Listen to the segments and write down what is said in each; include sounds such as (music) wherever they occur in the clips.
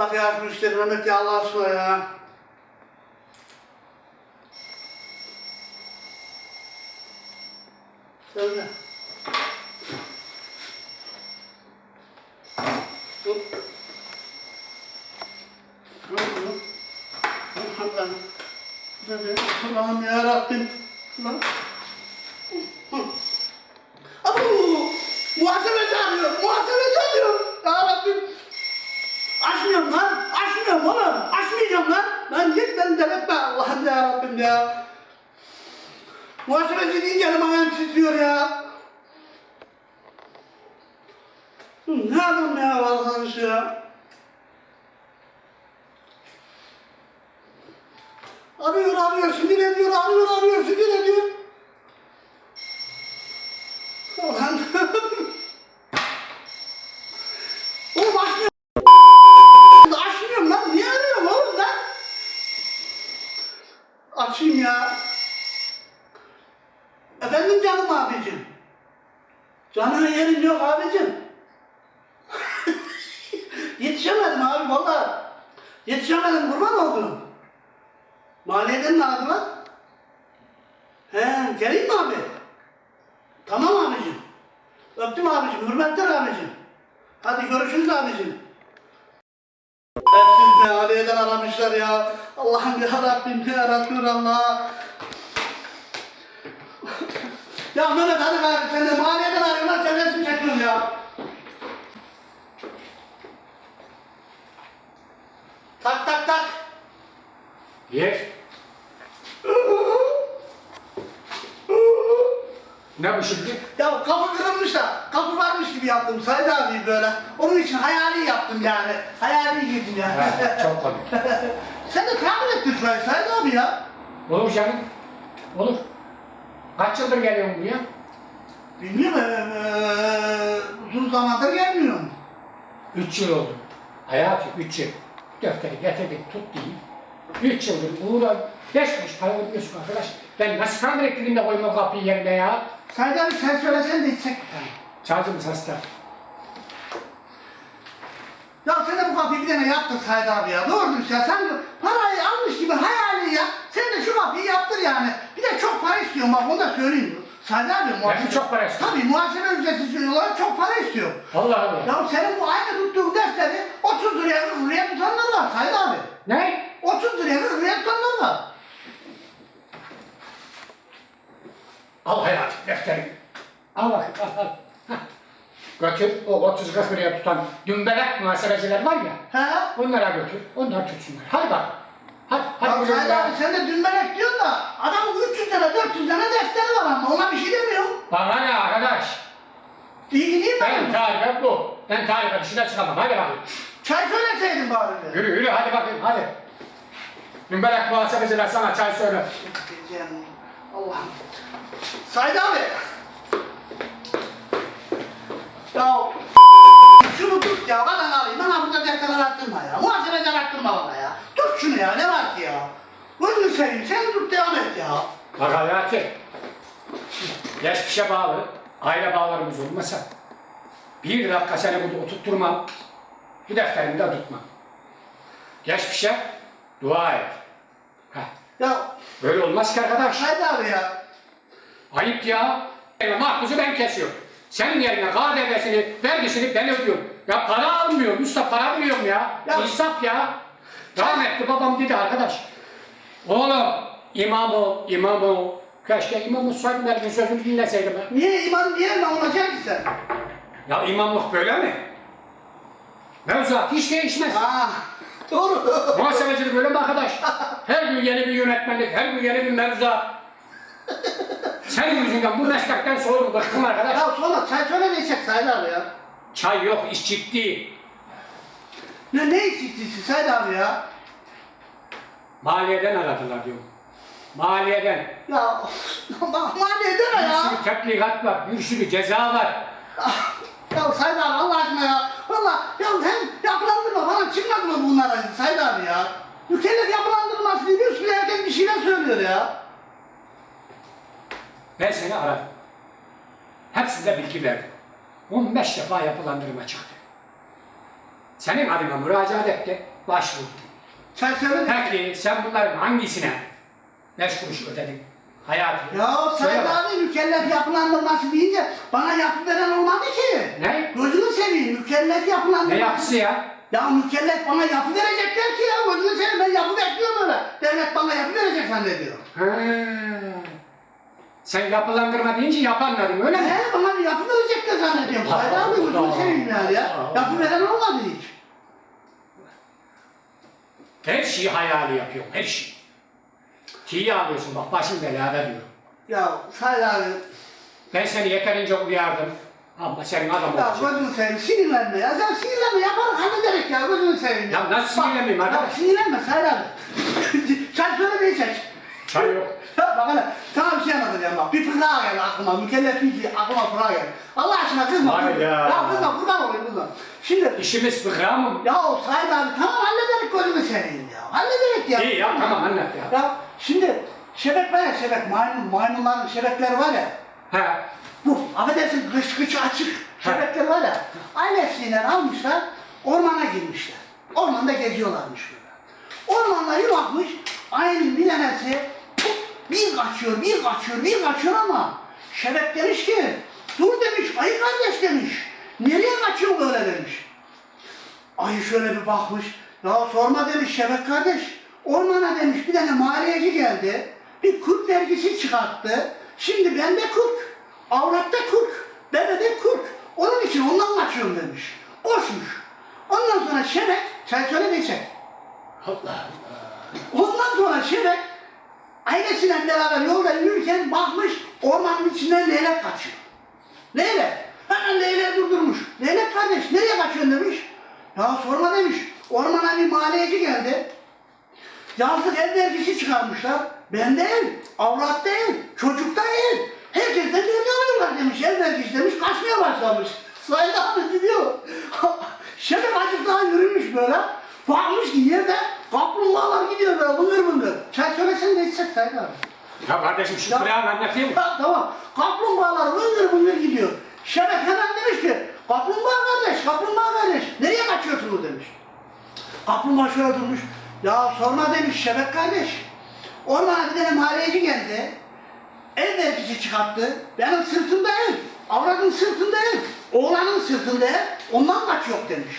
Bırak ya şu işleri Mehmet ya Allah aşkına ya. Söyle. Dur. Dur, dur. Allah'ım. Dur, Allah'ım ya Rabbim. Lan. Abu! Muhasebeci arıyor, muhasebeci arıyor. Ya Rabbim. Açmıyorum lan, açmıyorum oğlum. Açmayacağım lan. Lan git beni delirtme Allah'ım ya Rabbim ya. Muhasebeci deyince elim ayağım titriyor ya. Hı, Ne adam ya arkadaş ya. Arıyor arıyor sinir ediyor arıyor arıyor sinir ediyor. Ulan. Oğlum açmıyor. Açmıyorum lan niye arıyorum oğlum lan? Açayım ya. Efendim canım abicim. Canına yerin yok abicim. Yetişemedim abi valla. Yetişemedim kurban oldum. Maliyeden mi aradılar? He, geleyim mi abi? Tamam abicim. Öptüm abicim, hürmetler abicim. Hadi görüşürüz abicim. Hepsiz be, Aliye'den aramışlar ya. Allah'ım ya Rabbim ya Resulallah. ya Mehmet hadi abi sen de maliyeden arıyorlar sen resim çekiyorsun ya. Tak tak tak. Yer. Ne bu şimdi? Ya kapı kırılmış da kapı varmış gibi yaptım Said abi böyle. Onun için hayali yaptım yani. Hayali girdim yani. Ha, çok komik. (laughs) Sen de tahmin ettin şurayı Said abi ya. Olur canım. Olur. Kaç yıldır geliyorsun buraya? Bilmiyorum eee, uzun zamandır gelmiyorum. Üç yıl oldu. Hayatım üç yıl. Defteri getirdik tut değil. Üç yıldır uğra beş kuruş para ödüyorsun arkadaş. Ben nasıl tahmin ettim de koyma kapıyı yerine ya? Said abi sen söylesen de içsek. Çağcımız hasta. Ya sen de bu kapıyı bir tane yaptır Said abi ya. Doğru dürüst ya. Sen parayı almış gibi hayali ya. Sen de şu kapıyı yaptır yani. Bir de çok para istiyorum bak onu da söyleyeyim. Said abi muhasebe. çok para istiyor? Tabii muhasebe ücretsiz olarak çok para istiyor. Allah Allah. Ya senin bu aynı tuttuğun defteri 30 liraya 40 liraya tutanlar var Said abi. Ne? 30 liraya 40 liraya tutanlar var. Al hayatım defteri. Al bakayım al al. Hah. Götür o 30 40 liraya tutan dümbelek muhasebeciler var ya. He? Onlara götür. Onlar tutsunlar. Hadi bak. Hadi hadi. Ya güle. abi sen de dün melek diyorsun da adamın 300 lira 400 lira defteri var ama ona bir şey demiyorum. Bana ne arkadaş? İyi gideyim Benim ben. tarifim bu. Ben tarife dışına çıkamam. Hadi bakayım. Çay söyleseydin bari. Yürü yürü hadi bakayım hadi. Dümbelek muhasebeciler sana çay söyle. Diyeceğim. Allah'ım. Said abi. Ya şunu tut ya bana alayım. Bana burada defter arattırma ya. Muhasebeci arattırma bana ya. Tut şunu ya ne var ki ya. Gözünü seveyim sen tut devam et ya. Bak Hayati. Geçmişe bağlı, aile bağlarımız olmasa bir dakika seni burada oturtturmam, bir defterimi de tutmam. Geçmişe dua et. Heh, Ya böyle olmaz ki arkadaş. Said abi ya. Ayıp ya. Mahpusu ben kesiyorum. Senin yerine KDV'sini, vergisini ben ödüyorum. Ya para almıyorum, usta para veriyorum ya. Ya- İnsaf ya. Rahmetli babam dedi arkadaş. Oğlum imam ol, imam ol. Keşke imam olsaydım gün sözünü dinleseydim. ha. Niye iman niye ne olacak ki sen? Ya imamlık böyle mi? Mevzuat hiç değişmez. Ah doğru. (laughs) Muhasebecilik böyle mi arkadaş? Her gün yeni bir yönetmenlik, her gün yeni bir mevzuat. Senin yüzünden bu meslekten soğudum, bıktım arkadaş. ya sonra çay söylemeyecek Said abi ya. Çay yok, iş ciddi. Ne ne içtiysi Said abi ya? Maliyeden aradılar diyorum. Maliyeden. Ya (laughs) maliyeden ne Bir ya? sürü tebligat var, bir sürü ceza var. Ah, ya Saydar Allah aşkına ya. Valla ya hem yapılandırma falan çıkmadı mı bunlara Saydar ya? Mükellef yapılandırması diye bir sürü herkes bir şeyler söylüyor ya. Ben seni aradım. Hepsinde bilgi verdim. 15 defa yapılandırma çıktı. Senin adına müracaat etti, başvurdu. Çerçeve ne? Peki sen bunların hangisine beş kuruş ödedin? Hayatım. Ya Söyle Said bak. abi mükellef yapılandırması deyince bana yapı veren olmadı ki. Ne? Gözünü seveyim mükellef yapılandırması. Ne yapısı ya? Ya mükellef bana yapı verecekler ki ya gözünü seveyim ben yapı bekliyorum öyle. Devlet bana yapı verecek zannediyor. Ha. Sen yapılandırma deyince yapanların öyle mi? He bana bir yapı verecekler zannediyorum. Said abi gözünü seveyim yani ya. Yapı veren olmadı hiç. Her şeyi hayali yapıyorum, her şeyi. Tiye alıyorsun bak başım belada diyorum. Ya Said abi Ben seni yeterince uyardım. Ama senin adam ya olacaksın. gözünü seveyim sinirlenme ya. Sen sinirlenme hallederek ya gözünü seveyim. Ya nasıl Bak, sinirlenmeyeyim Ya arkadaş? sinirlenme Said abi. Sen söyle bir çek. Çay yok. (laughs) Ya bak hele sana bir şey anlatacağım bak. Bir fıkra geldi aklıma. Mükellef bir şey aklıma fıkra geldi. Allah aşkına kızma. Vay kızma. ya. Ya kızma kurban olayım kızma. Şimdi İşimiz fıkra mı? ya Said abi tamam hallederek gözünü seveyim ya. Hallederek ya. İyi ya tamam anlat ya. Ya şimdi şebek var ya şebek maymun, maymunların şebekleri var ya. Ha. Bu affedersin kış kıçı açık şebekler var ya. Ailesiyle almışlar ormana girmişler. Ormanda geziyorlarmış böyle. Ormanda bir bakmış ayının bir tanesi bir kaçıyor, bir kaçıyor, bir kaçıyor ama şebek demiş ki dur demiş ayı kardeş demiş. Nereye kaçıyor böyle demiş. Ayı şöyle bir bakmış. Ya sorma demiş Şebek kardeş. Ormana demiş bir tane maliyeci geldi. Bir kurt vergisi çıkarttı. Şimdi bende kurt. Avratta kurt. Bebede kurt. Onun için ondan kaçıyorum demiş. Koşmuş. Ondan sonra Şebek, sen söyle de. Allah Allah. Ondan sonra Şebek ailesiyle beraber yolda yürürken bakmış ormanın içinden leylek kaçıyor. Leylek. Hemen leyleği durdurmuş. Leylek kardeş nereye kaçıyorsun demiş. Ya sorma demiş. Ormana bir maliyeci geldi. Yazlık ev vergisi çıkarmışlar. Bende ev, avrat ev, çocukta ev. Herkesten vergi alıyorlar demiş. Ev vergisi demiş. Kaçmaya başlamış. Said abi gidiyor. (laughs) Şebek azıcık daha yürümüş böyle. Bakmış ki yerde kaplumbağalar gidiyor böyle bıngır bıngır. Çay söylesen de içsek Said abi. Ya kardeşim şu Ya- fıkrayı anlatayım? Ha, tamam. Kaplumbağalar bıngır bıngır gidiyor. Şebek hemen demiş ki, kaplumbağa kardeş, kaplumbağa kardeş, nereye kaçıyorsunuz demiş. Kaplumbağa şöyle durmuş, ya sorma demiş Şebek kardeş. Ormana bir tane mahalleci geldi, ev vergisi çıkarttı, benim sırtımda ev, avradın sırtında ev, oğlanın sırtında ev, ondan kaçıyor demiş.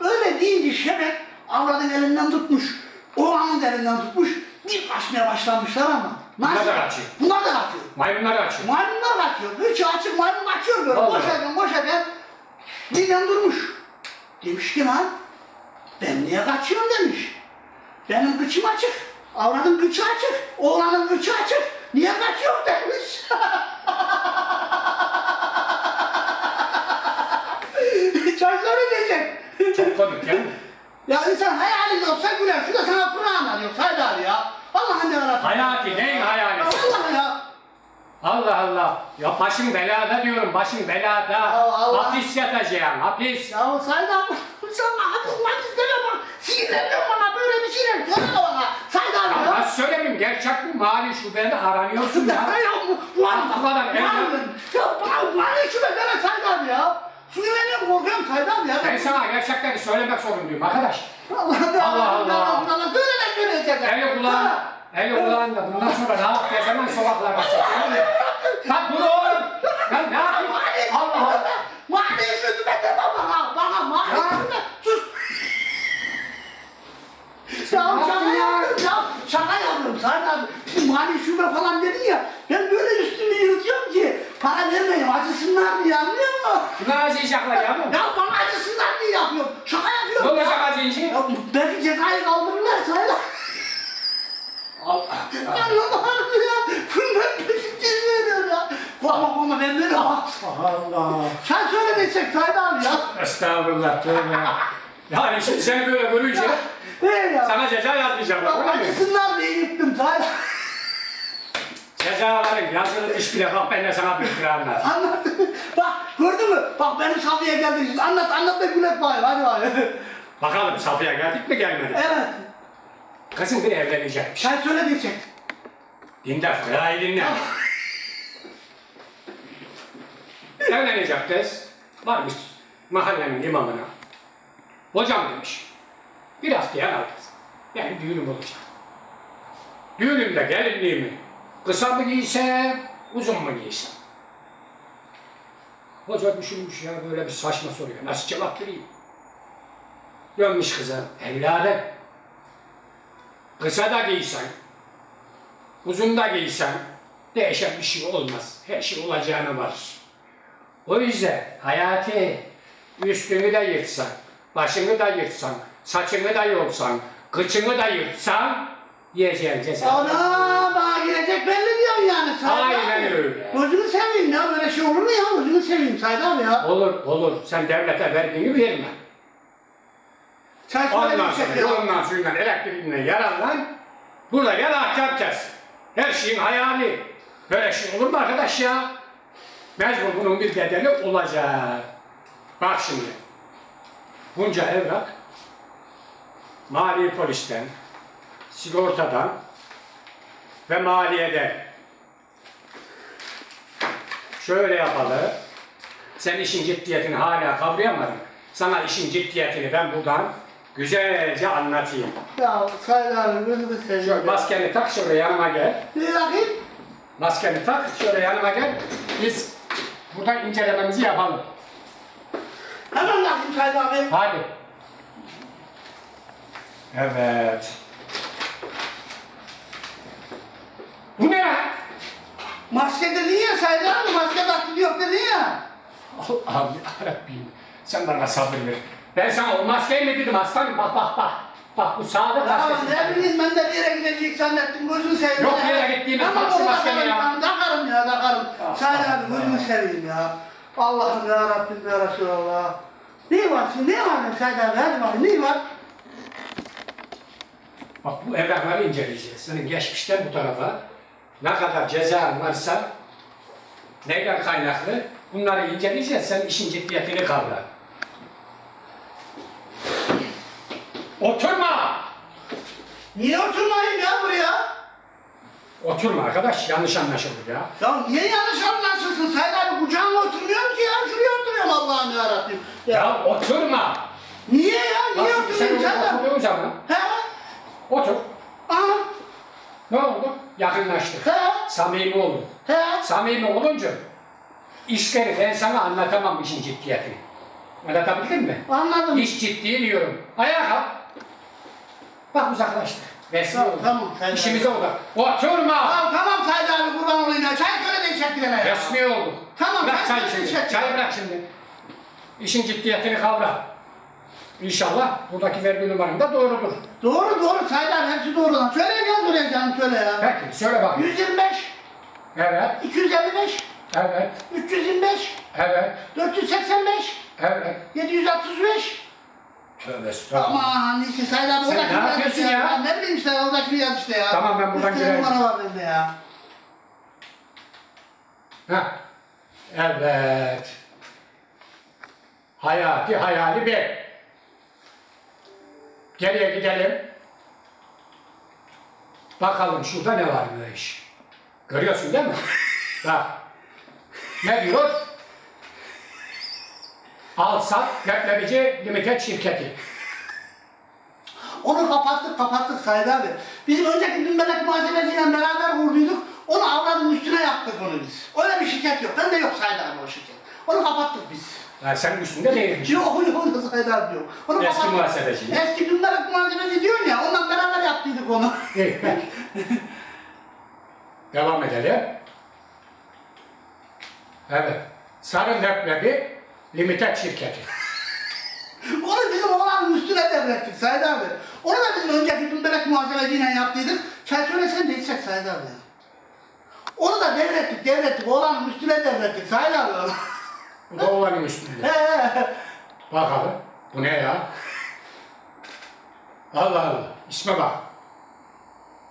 Öyle deyince Şebek avradın elinden tutmuş, oğlanın elinden tutmuş, bir kaçmaya başlamışlar ama. Bunlar da Nasıl? kaçıyor. Bunlar da kaçıyor. Maymunlar açıyor. Maymunlar kaçıyor. Üçü açık maymun kaçıyor böyle. Vallahi. Boşarken boşarken birden durmuş. Demiş ki lan ben niye kaçıyorum demiş. Benim kıçım açık. Avradın kıçı açık. Oğlanın kıçı açık. Niye kaçıyorum demiş. Çay söyleyecek. Çok komik mi? Ya insan hayalinde olsa güler. Şu da sana fırına anlatıyor. Sayd abi ya. Allah'ın ne yarabbim. Hayati neyin hayalisi? Allah ya. Allah Allah. Ya başım belada diyorum, başım belada. Allah Allah. Hapis yatacağım, hapis. Ya Said abi sana atılmak isteme bak. Sinirleniyorum bana böyle bir şeyler söyleme bana. Said abi Ya ya. nasıl söyleyeyim? Mali şubede aranıyorsun ya. Ya bu var kadar Ya evlen- ya bana deme Said abi ya. Sinirleniyorum korkuyorum Said abi ya. Ben sana gerçekleri söylemek zorundayım arkadaş. Allah Allah Allah. Allah böyle de söyleyecek. Eli kulağın, eli kulağın da bundan sonra ne yap ne zaman sokaklarda satıyor. Lan dur oğlum. Lan ne yapayım? Allah Allah. Mani sözüme deme bana. Bana Ya. sözüme. Sus. Ne yaptın ya? ya. Şaka yapıyorum Said abi. Şimdi mali şube falan dedin ya. Ben böyle üstümü yürütüyorum ki. Para vermeyin acısınlar diye anlıyor musun? Bunu acıyacaklar ya mı? Ya bana acısınlar diye yapıyorum. Şaka Ne yapıyorum ya. olacak acıyınca? Ya belki cezayı kaldırırlar Said abi. Allah Allah'ım ya. Bunlar peşin veriyor ya. Bak bak ben böyle. Allah. Sen söyle desek Said abi ya. Estağfurullah tövbe. Yani şimdi seni böyle görünce Ne ya? sana ceza yazmayacaklar Bak mi? acısınlar diye gittim Said Cezaların yazılmış bile bak ben de sana bir fıkra anlat. Anlat. Bak gördün mü? Bak benim Safiye geldi. Şimdi Anlat anlat da gület bari. Hadi bari. Bakalım Safiye geldik mi gelmedik? evet. Kızım bir evlenecekmiş. Sen söyle desek. Dinle fıkrayı dinle. Evlenecek kız varmış mahallenin imamına. Hocam demiş. Bir haftaya kalacağız. Benim düğünüm olacak. Düğünümde gelinliğimi kısa mı giysem, uzun mu giysem? Hoca düşünmüş ya böyle bir saçma soruyor. Nasıl cevap vereyim? Dönmüş kıza. Evladım. Kısa da giysen, uzun da giysen değişen bir şey olmaz. Her şey olacağına varır. O yüzden hayatı üstünü de yırtsan, başını da yırtsan, saçını da yolsan, kıçını da yırtsan yiyeceğin ceza. Ana bana gelecek belli diyorsun yani Said abi. Aynen öyle. Gözünü seveyim ya böyle şey olur mu ya? Gözünü seveyim Said abi ya. Olur olur. Sen devlete verdiğini verme. Çay Ondan söyle sonra ya. yolundan suyundan elektriğinden yararlan. Burada yarak yapacağız. Her şeyin hayali. Böyle şey olur mu arkadaş ya? Mecbur bunun bir bedeli olacak. Bak şimdi. Bunca evrak mali polisten, sigortadan ve maliyeden şöyle yapalım. Sen işin ciddiyetini hala kavrayamadın. Sana işin ciddiyetini ben buradan güzelce anlatayım. Ya gözünü seveyim. Şöyle maskeni tak şöyle yanıma gel. Bir bakayım. Maskeni tak şöyle yanıma gel. Biz buradan incelememizi yapalım. Hemen bakayım Said abi. Hadi. Evet. Bu ne ya? Maske dedin ya Said abi. Maske taktı yok dedin ya. Allah'ım yarabbim. Sen bana sabır ver. Ben sana o maskeyi mi dedim aslanım? Bak bak bak. Bak bu sağlık Ya maskesi. ne bileyim ben de bir yere gidecek zannettim. Gözünü seveyim. Yok bir yere gittiğimiz Ama bak şu maskeni ya. ben, Takarım ya takarım. Ah, Said ah, abi gözünü ah. seveyim ya. Allah'ım ya Rabbim ya Resulallah. Ne var şimdi? Ne var abi? Hadi bakayım ne var? Bak bu evrakları inceleyeceğiz. Senin geçmişten bu tarafa ne kadar cezan varsa neyden kaynaklı bunları inceleyeceğiz. Sen işin ciddiyetini kavra. Oturma! Niye oturmayayım ya buraya? Oturma arkadaş yanlış anlaşıldı ya. Ya niye yanlış anlarsın Said abi? Kucağıma oturmuyorum ki ya. Şuraya oturuyorum Allah'ım ya Rabbim. Ya oturma! Niye ya? Niye Bak sen Said orada abi? oturduğun zaman He? otur. Aha. Ne oldu? Yakınlaştık. He? Samimi olduk. He? Samimi olunca işleri ben sana anlatamam işin ciddiyetini. Anlatabildim mi? Anladım. İş ciddi diyorum. Ayağa kalk. Bak uzaklaştık. Resmi Tamam, sen- İşimize odak. Oturma. Tamam tamam Said abi kurban olayım ya. Çay söyle de içecek bir tane ya. Resmi oldu. Tamam, Bırak ben çay şimdi. içerim. Çayı bırak şimdi. İşin ciddiyetini kavra. İnşallah buradaki vergi numaran da doğrudur. Doğru doğru abi hepsi doğru lan. Söyle yaz buraya canım söyle ya. Peki söyle bakayım. 125, Evet, 255, evet, 325, evet, 485, evet. 765. Tövbe estağfurullah. Aman neyse Said abi Sen oradakini ne yaz yapıyorsun işte ya? Ne bileyim işte oradakini yaz işte ya. Tamam, ben buradan Üç tane girerim. numara var bende ya. Ha. Evet. Hayati hayali bir. Geriye gidelim. Bakalım şurada ne varmış. Görüyorsun değil mi? (laughs) Bak. Ne diyor? Alsat Leblebici Limited şirketi. Onu kapattık kapattık Said abi. Bizim önceki Dümbelek muhasebeciyle beraber kurduyduk. Onu avradın üstüne yaptık onu biz. Öyle bir şirket yok. Bende yok Said abi o şirket. Onu kapattık biz. Yani senin üstünde değilmiş. (laughs) Yok yok yok Said abi yok. Onu Eski kapattık. muhasebeci. Eski Dümbelek muhasebeci diyorsun ya ondan beraber yaptıydık onu. İyi, peki. (laughs) Devam edelim. Evet. Sarı Leblebi Limited şirketi. (laughs) Onu bizim oğlanın üstüne devrettik Said abi. Onu da bizim önceki Dümbelek muhasebeciyle yaptıydık. Çay söylesen de içsek Said abi. Onu da devrettik devrettik. Oğlanın üstüne devrettik Said abi. Bu da oğlanın üstünde. Bakalım. Bu ne ya? Allah Allah. İsme bak.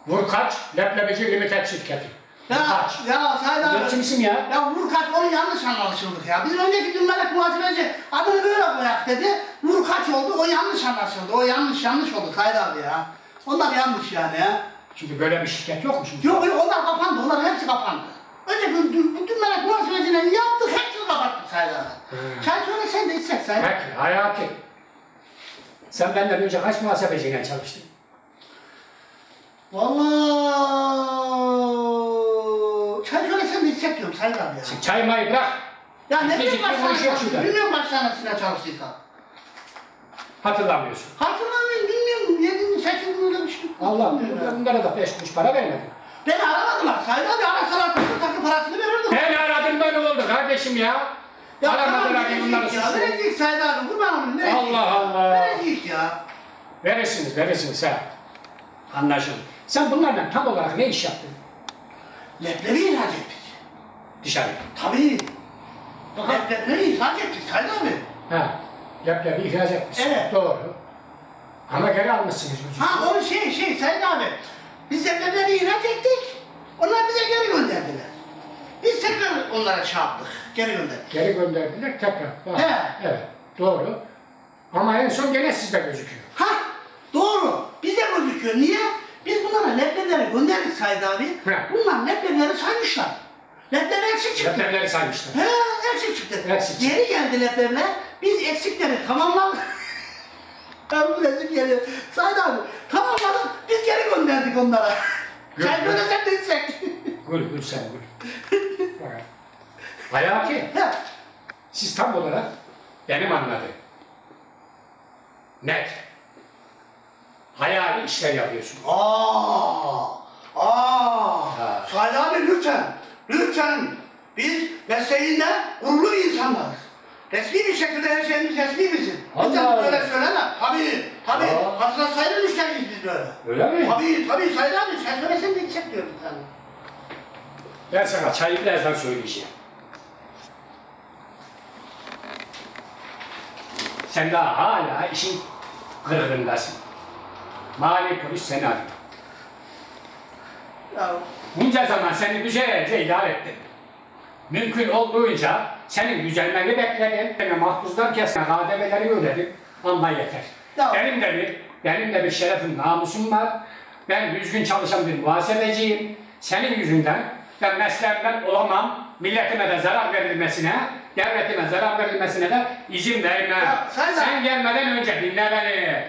Vurkaç Leblebici Limited şirketi. Ya, ya Said abi. ne isim ya? Ya Vurkaç onu yanlış anlaşıldık ya. Bizim önceki Dümbelek muhasebeci adını böyle koyak dedi. Vurkaç oldu o yanlış anlaşıldı. O yanlış yanlış oldu Said abi ya. Onlar yanlış yani ya. Çünkü böyle bir şirket yokmuş. Yok yok onlar kapandı. Onlar hepsi kapandı. Önce bu- bu- bütün melek muhasebecileri yaptık, hepsini kapattık Said abi. Hmm. Çay söyle sen de içsek Said. Peki Hayati. Sen benden önce kaç muhasebeciyle çalıştın? Vallahi sen Said abi ya. Şimdi çay mayı bırak. Ya ne bileyim konuşuyor çalıştın, şurada. bilmiyorum tanesine çalıştıysan. Hatırlamıyorsun. Hatırlamıyorum, bilmiyorum. Yedin, sekiz öyle bir şey. Allah ya. bunlara da beş kuruş para vermedi. Beni aramadılar. Said abi arasalar takı takı parasını verirdim. Ben aradım ben oldu kardeşim ya. Ya Aramadılar tamam, ki bunları verecek ya. suçlu. Verecek Said abi. Kurban olayım. verecek. Allah Allah. Verecek ya. Verirsiniz, verirsiniz ha. Anlaşıldı. Sen bunlarla tam olarak ne iş yaptın Lepleri ihraç dışarıya? Tabii. Lep, lepleri ihraç ettik Said abi. Ha, leblebi ihraç etmişsin. Evet. Doğru. Ama geri almışsınız Ha o şey şey Said abi. Biz lepleri ihraç ettik. Onlar bize geri gönderdiler. Biz tekrar onlara şey yaptık. Geri gönderdik. Geri gönderdiler tekrar. Bak, He. Evet, doğru. Ama en son gene sizde gözüküyor. Ha doğru. Bize gözüküyor. Niye? Biz bunlara lepleri gönderdik Said abi. He. Bunlar lepleri saymışlar. Lepleri eksik çıktı. Leblebileri saymışlar. He, eksik çıktı. Eksik. Geri geldi leplerle. Biz eksikleri tamamladık. Bu resim geliyor. Said abi tamamladık. Biz geri gönderdik onlara. Yok, Çay böyle sen de içsek. Gül, gül sen gül. Fakat Hayati, He. siz tam olarak benim anladığım net hayali işler yapıyorsunuz. Aa, aa. Ha. Said abi lütfen, lütfen. Biz mesleğinde gururlu insanlarız. Resmi bir şekilde her şeyimiz resmi bizim. Lütfen böyle söyleme. Tabii, tabii. Aa. Aslında sayılı müşteriyiz biz böyle. Öyle mi? Tabii, tabii Said abi. Sen söylesen de içecek diyoruz sana. Ben sana çayı birazdan söyleyeceğim. Sen daha hala işin kırgındasın. Mali polis seni arıyor. Ya, Bunca zaman seni güzelce idare ettim. Mümkün olduğunca senin düzelmeni bekledim. Mahpuslar kesme KDV'leri ödedim. Ama yeter. Ya. Benim de bir, benim de bir şerefim, namusum var. Ben düzgün çalışan bir muhasebeciyim. Senin yüzünden ben mesleğimden olamam. Milletime de zarar verilmesine, devletime zarar verilmesine de izin vermem. Ya, sen Sen gelmeden önce dinle beni.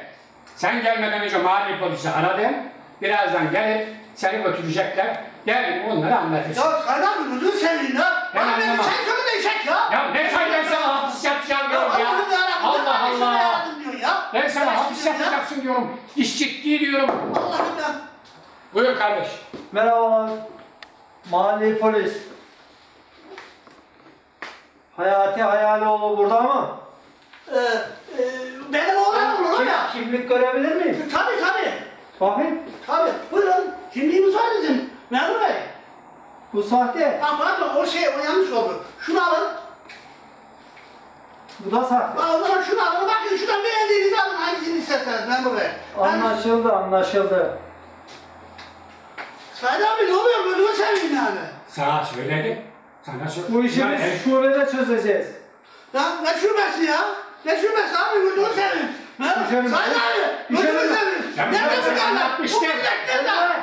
Sen gelmeden önce mali polisi aradım. Birazdan gelip seni götürecekler. Gelin onları anlatırsın. ya abi gözünü seveyim ya. Ben Bana beni anlamam. çay söyle de içecek ya. Ya ne sana hapis yatacağım Ya diyorum ya. Allah'ım yarabbim. Allah Allah. ya. Ben sana hapis yatacaksın diyorum. İş ciddi diyorum. Allah'ım ya. Buyur kardeş. Merhabalar. Mahalli polis. Hayati Hayaloğlu burada mı? Ee, e, benim oğlan olur ya. Kim- kimlik görebilir miyim? Tabii tabii. Bakayım. Tabii. Buyurun. Kimliğimiz var bizim. Memur Bey. Bu sahte. Ha pardon o şey o yanlış oldu. Şunu alın. Bu da sahte. Ha, o zaman şunu alın. Bakın şuradan beğendiğinizi alın. Hangisini isterseniz Memur Bey. Ben... Anlaşıldı, anlaşıldı. Said abi ne oluyor? Gözümü seveyim yani. Sana söyledim. Sana söyledim. Bu işi biz şubede çözeceğiz. Ya ne şubesi ya? Ne şubesi abi? Gözümü seveyim. Düşelim. Said abi. Gözümü Düşelim. seveyim. Nerede bu kadar? Bu millet nerede?